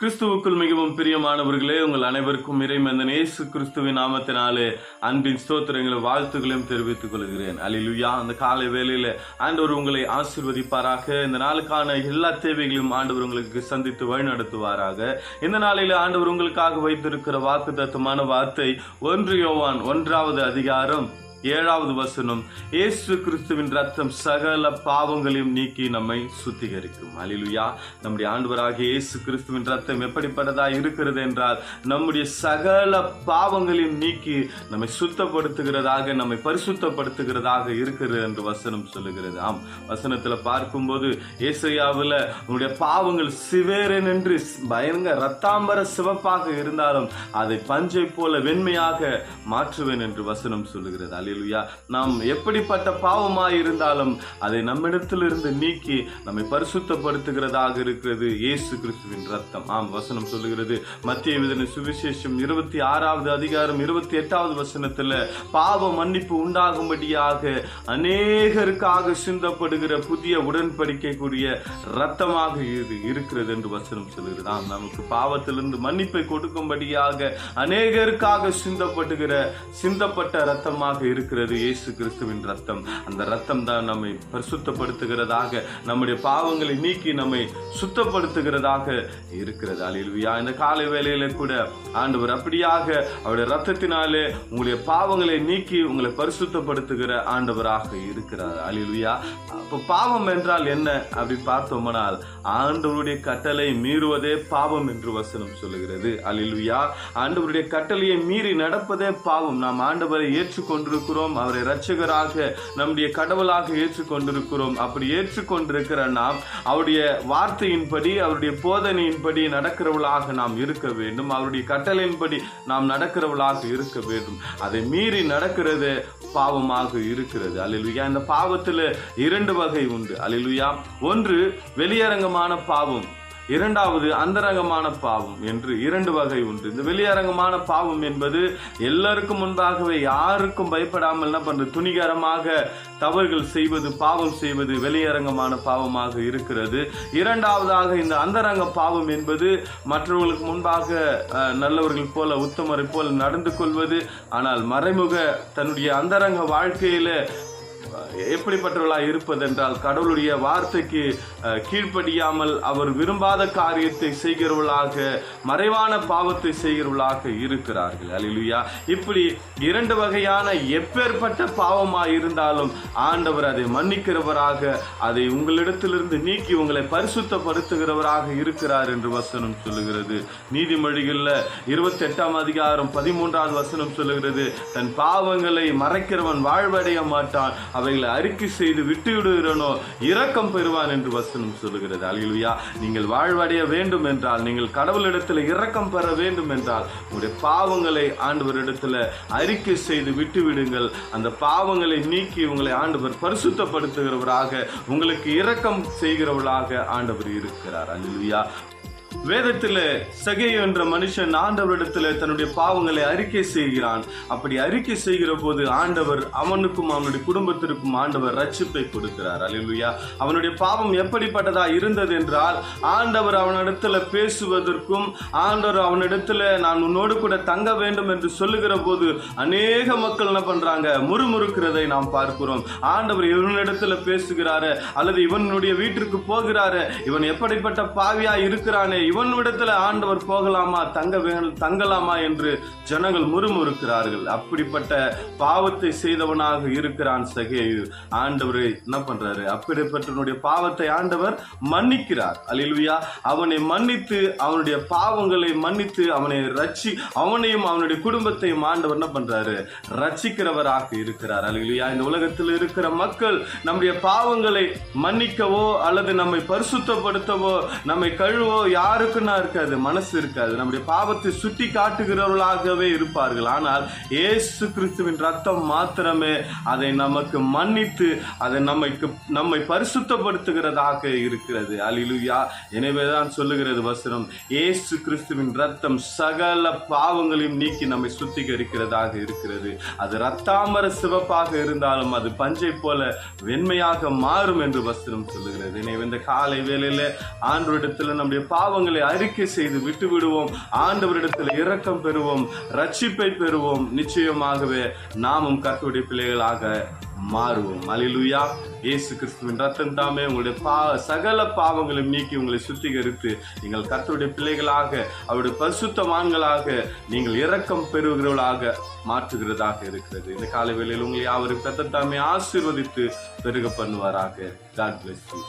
கிறிஸ்துவுக்குள் மிகவும் பிரியமானவர்களே உங்கள் அனைவருக்கும் இறைமந்தன் இயேசு கிறிஸ்துவின் நாமத்தினாலே அன்பின் ஸ்தோத்திரங்களை வாழ்த்துக்களையும் தெரிவித்துக் கொள்கிறேன். அலிலுயா அந்த காலை வேலையில் ஆண்டவர் உங்களை ஆசீர்வதிப்பாராக. இந்த நாளுக்கான எல்லா தேவைகளையும் ஆண்டவர் உங்களுக்கு சந்தித்து வழிநடத்துவாராக. இந்த நாளில் ஆண்டவர் உங்களுக்காக வைத்திருக்கிற வாக்கு தத்துவமான வார்த்தை ஒன்று யோவான் ஒன்றாவது அதிகாரம் ஏழாவது வசனம் இயேசு கிறிஸ்துவின் ரத்தம் சகல பாவங்களையும் நீக்கி நம்மை சுத்திகரிக்கும். அலிலுயா நம்முடைய ஆண்டவராக இயேசு கிறிஸ்துவின் ரத்தம் எப்படிப்பட்டதா இருக்கிறது என்றால் நம்முடைய சகல பாவங்களையும் நீக்கி நம்மை சுத்தப்படுத்துகிறதாக நம்மை பரிசுத்தப்படுத்துகிறதாக இருக்கிறது என்று வசனம் சொல்லுகிறது. ஆம் வசனத்தில் பார்க்கும்போது இயேசையாவில் உன்னுடைய பாவங்கள் சிவேரன் என்று பயங்கர ரத்தாம்பர சிவப்பாக இருந்தாலும் அதை பஞ்சை போல வெண்மையாக மாற்றுவேன் என்று வசனம் சொல்லுகிறது. அல்லேலூயா நாம் எப்படிப்பட்ட பாவமாக இருந்தாலும் அதை நம்மிடத்திலிருந்து நீக்கி நம்மை பரிசுத்தப்படுத்துகிறதாக இருக்கிறது இயேசு கிறிஸ்துவின் ரத்தம் ஆம் வசனம் சொல்லுகிறது. மத்திய விதனை சுவிசேஷம் இருபத்தி ஆறாவது அதிகாரம் இருபத்தி எட்டாவது வசனத்தில் பாவ மன்னிப்பு உண்டாகும்படியாக அநேகருக்காக சிந்தப்படுகிற புதிய உடன்படிக்கைக்குரிய ரத்தமாக இது இருக்கிறது என்று வசனம் சொல்லுகிறது. ஆம் நமக்கு பாவத்திலிருந்து மன்னிப்பை கொடுக்கும்படியாக அநேகருக்காக சிந்தப்படுகிற சிந்தப்பட்ட ரத்தமாக இருக்கிறது இயேசு கிறிஸ்துவின் ரத்தம். அந்த ரத்தம் தான் நம்மை பரிசுத்தப்படுத்துகிறதாக நம்முடைய பாவங்களை நீக்கி நம்மை சுத்தப்படுத்துகிறதாக இருக்கிறது. அலில்வியா இந்த காலை வேலையில கூட ஆண்டவர் அப்படியாக அவருடைய ரத்தத்தினாலே உங்களுடைய பாவங்களை நீக்கி உங்களை பரிசுத்தப்படுத்துகிற ஆண்டவராக இருக்கிறார். அலில்வியா அப்போ பாவம் என்றால் என்ன அப்படி பார்த்தோம்னால் ஆண்டவருடைய கட்டளை மீறுவதே பாவம் என்று வசனம் சொல்லுகிறது. அலில்வியா ஆண்டவருடைய கட்டளையை மீறி நடப்பதே பாவம். நாம் ஆண்டவரை கொண்டிருக்கிறோம் அவரை இரட்சகராக நம்முடைய கடவுளாக ஏற்றுக்கொண்டிருக்கிறோம். அப்படி ஏற்றுக்கொண்டிருக்கிற நாம் அவருடைய வார்த்தையின்படி அவருடைய போதனையின்படி நடக்கிறவளாக நாம் இருக்க வேண்டும். அவருடைய கட்டளையின்படி நாம் நடக்கிறவளாக இருக்க வேண்டும். அதை மீறி நடக்கிறது பாவமாக இருக்கிறது. அலிலுயா இந்த பாவத்தில் இரண்டு வகை உண்டு. அலிலுயா ஒன்று வெளியரங்கமான பாவம். இரண்டாவது அந்தரங்கமான பாவம் என்று இரண்டு வகை உண்டு. இந்த வெளியரங்கமான பாவம் என்பது எல்லாருக்கும் முன்பாகவே யாருக்கும் பயப்படாமல் என்ன பண்றது? துணிகரமாக தவறுகள் செய்வது பாவம் செய்வது வெளியரங்கமான பாவமாக இருக்கிறது. இரண்டாவதாக இந்த அந்தரங்க பாவம் என்பது மற்றவர்களுக்கு முன்பாக நல்லவர்கள் போல உத்தமரை போல நடந்து கொள்வது. ஆனால் மறைமுக தன்னுடைய அந்தரங்க வாழ்க்கையில எப்படிப்பட்டவர்களாக இருப்பதென்றால் கடவுளுடைய வார்த்தைக்கு கீழ்ப்படியாமல் அவர் விரும்பாத காரியத்தை செய்கிறவர்களாக மறைவான பாவத்தை செய்கிறவர்களாக இருக்கிறார்கள். அலிலுயா இப்படி இரண்டு வகையான எப்பேற்பட்ட பாவமாக இருந்தாலும் ஆண்டவர் அதை மன்னிக்கிறவராக அதை உங்களிடத்திலிருந்து நீக்கி உங்களை பரிசுத்தப்படுத்துகிறவராக இருக்கிறார் என்று வசனம் சொல்லுகிறது. நீதிமொழிகளில் இருபத்தி எட்டாம் அதிகாரம் பதிமூன்றாவது வசனம் சொல்லுகிறது தன் பாவங்களை மறைக்கிறவன் வாழ்வடைய மாட்டான் அவைகளை அறிக்கை செய்து விட்டுவிடுகிறனோ இரக்கம் பெறுவான் என்று வசனம் சொல்லுகிறது. அலிலுயா நீங்கள் வாழ்வடைய வேண்டும் என்றால் நீங்கள் கடவுளிடத்தில் இரக்கம் பெற வேண்டும் என்றால் உங்களுடைய பாவங்களை ஆண்டவரிடத்தில் அறிக்கை செய்து விட்டுவிடுங்கள். அந்த பாவங்களை நீக்கி உங்களை ஆண்டவர் பரிசுத்தப்படுத்துகிறவராக உங்களுக்கு இரக்கம் செய்கிறவர்களாக ஆண்டவர் இருக்கிறார். அல்லா வேதத்தில் சகேயு என்ற மனுஷன் ஆண்டவரிடத்தில் தன்னுடைய பாவங்களை அறிக்கை செய்கிறான். அப்படி அறிக்கை செய்கிற போது ஆண்டவர் அவனுக்கும் அவனுடைய குடும்பத்திற்கும் ஆண்டவர் ரட்சிப்பை கொடுக்கிறார். அலிலுயா அவனுடைய பாவம் எப்படிப்பட்டதா இருந்தது என்றால் ஆண்டவர் அவனிடத்துல பேசுவதற்கும் ஆண்டவர் அவனிடத்துல நான் உன்னோடு கூட தங்க வேண்டும் என்று சொல்லுகிற போது அநேக மக்கள் என்ன பண்றாங்க? முறுமுறுக்கிறதை நாம் பார்க்கிறோம். ஆண்டவர் இவனிடத்துல பேசுகிறாரு அல்லது இவனுடைய வீட்டிற்கு போகிறாரு இவன் எப்படிப்பட்ட பாவியா இருக்கிறானே இவனிடத்துல ஆண்டவர் போகலாமா தங்க தங்கலாமா என்று ஜனங்கள் முறுமுறுக்கிறார்கள். அப்படிப்பட்ட பாவத்தை செய்தவனாக இருக்கிறான் சகேயு. ஆண்டவர் என்ன பண்றாரு? அப்படிப்பட்டவனுடைய பாவத்தை ஆண்டவர் மன்னிக்கிறார். அல்லேலூயா. அவனை மன்னித்து அவனுடைய பாவங்களை மன்னித்து அவனை ரட்சி அவனையும் அவனுடைய குடும்பத்தையும் ஆண்டவர் என்ன பண்றாரு? ரட்சிக்கிறவராக இருக்கிறார். அல்லேலூயா. இந்த உலகத்தில் இருக்கிற மக்கள் நம்முடைய பாவங்களை மன்னிக்கவோ அல்லது நம்மை பரிசுத்தப்படுத்தவோ நம்மை கழுவோ யாருக்குன்னா இருக்காது மனசு இருக்காது. நம்முடைய பாவத்தை சுட்டி காட்டுகிறவர்களாகவே இருப்பார்கள். ஆனால் ஏசு கிறிஸ்துவின் ரத்தம் மாத்திரமே அதை நமக்கு மன்னித்து அதை நம்மைக்கு நம்மை பரிசுத்தப்படுத்துகிறதாக இருக்கிறது. அலிலுயா எனவேதான் சொல்லுகிறது வசனம் ஏசு கிறிஸ்துவின் ரத்தம் சகல பாவங்களையும் நீக்கி நம்மை சுத்திகரிக்கிறதாக இருக்கிறது. அது ரத்தாமர சிவப்பாக இருந்தாலும் அது பஞ்சை போல வெண்மையாக மாறும் என்று வசனம் சொல்லுகிறது. எனவே இந்த காலை வேளையில ஆண்டவரிடத்தில் நம்முடைய பாவங்கள் பாவங்களை அறிக்கை செய்து விட்டு விடுவோம் ஆண்டவரிடத்தில் இரக்கம் பெறுவோம். ரட்சிப்பை பெறுவோம். நிச்சயமாகவே நாமும் கத்துடைய பிள்ளைகளாக மாறுவோம். அலிலுயா இயேசு கிறிஸ்துவின் ரத்தம் தாமே உங்களுடைய பா சகல பாவங்களையும் நீக்கி உங்களை சுத்திகரித்து நீங்கள் கத்தருடைய பிள்ளைகளாக அவருடைய பரிசுத்தவான்களாக நீங்கள் இரக்கம் பெறுகிறவர்களாக மாற்றுகிறதாக இருக்கிறது. இந்த காலை வேளையில் உங்களை யாவரும் கர்த்தர் தாமே ஆசீர்வதித்து பெருக பண்ணுவாராக காட் பிளஸ் யூ